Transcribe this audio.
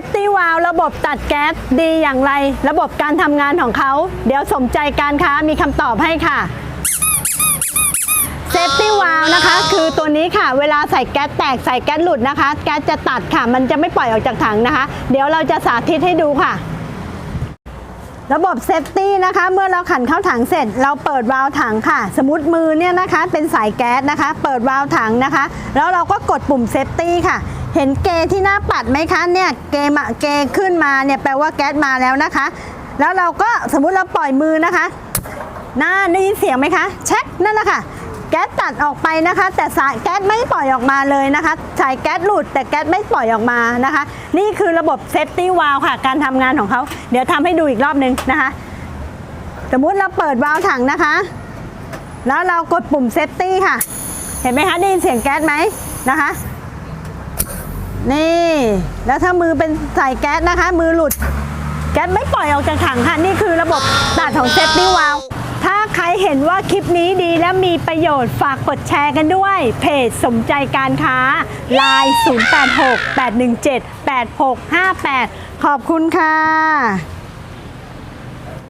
ฟตี้วาลระบบตัดแก๊สดีอย่างไร ระบบการทำงานของเขา เดี๋ยวสมใจการค้ามีคำตอบให้ค่ะเซฟตี้วาลนะคะ คือตัวนี้ค่ะ เวลาใส่แก๊สแตกใส่แก๊สหลุดนะคะ แก๊สจะตัดค่ะ มันจะไม่ปล่อยออกจากถังนะคะ เดี๋ยวเราจะสาธิตให้ดูค่ะ ระบบเซฟตี้นะคะ เมื่อเราขันเข้าถังเสร็จ เราเปิดวาล์วถังค่ะ สมมติมือเนี่ยนะคะ เป็นสายแก๊สนะคะ เปิดวาล์วถังนะคะ แล้วเราก็กดปุ่มเซฟตี้ค่ะ เห็นเกที่หน้าปัดไหมคะเนี่ยเกมอะเกขึ้นมาเนี่ยแปลว่าแก๊สมาแล้วนะคะ แล้วเราก็สมมุติเราปล่อยมือนะคะน่าได้ยินเสียงไหมคะเช็คนั่นแหละค่ะแก๊สตัดออกไปนะคะ แต่สายแก๊สไม่ปล่อยออกมาเลยนะคะสายแก๊สหลุดแต่แก๊สไม่ปล่อยออกมานะคะ นี่คือระบบเซฟตี้วาลค่ะ การทำงานของเขา เดี๋ยวทำให้ดูอีกรอบนึงนะคะ สมมุติเราเปิดวาล์วถังนะคะ แล้วเรากดปุ่มเซฟตี้ค่ะ เห็นไหมคะได้ยินเสียงแก๊สไหมนะคะ นี่ แล้วถ้ามือเป็นใส่แก๊สนะคะ มือหลุด แก๊สไม่ปล่อยออกจากถังค่ะ นี่คือระบบตัดของเซฟตี้วาลถ้าใครเห็นว่าคลิปนี้ดีและมีประโยชน์ฝากกดแชร์กันด้วย เพจสมใจการค้า l ล n e 0868178658 ขอบคุณค่ะ